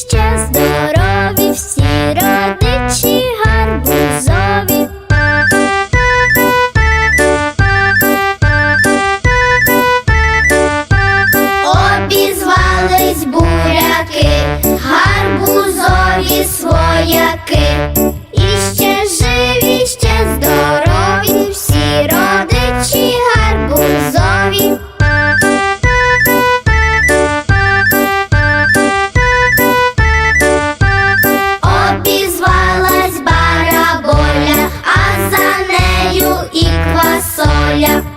ще здорові всі родичі гарбузові. Обізвались буряки, гарбузові. чаю і квасоля.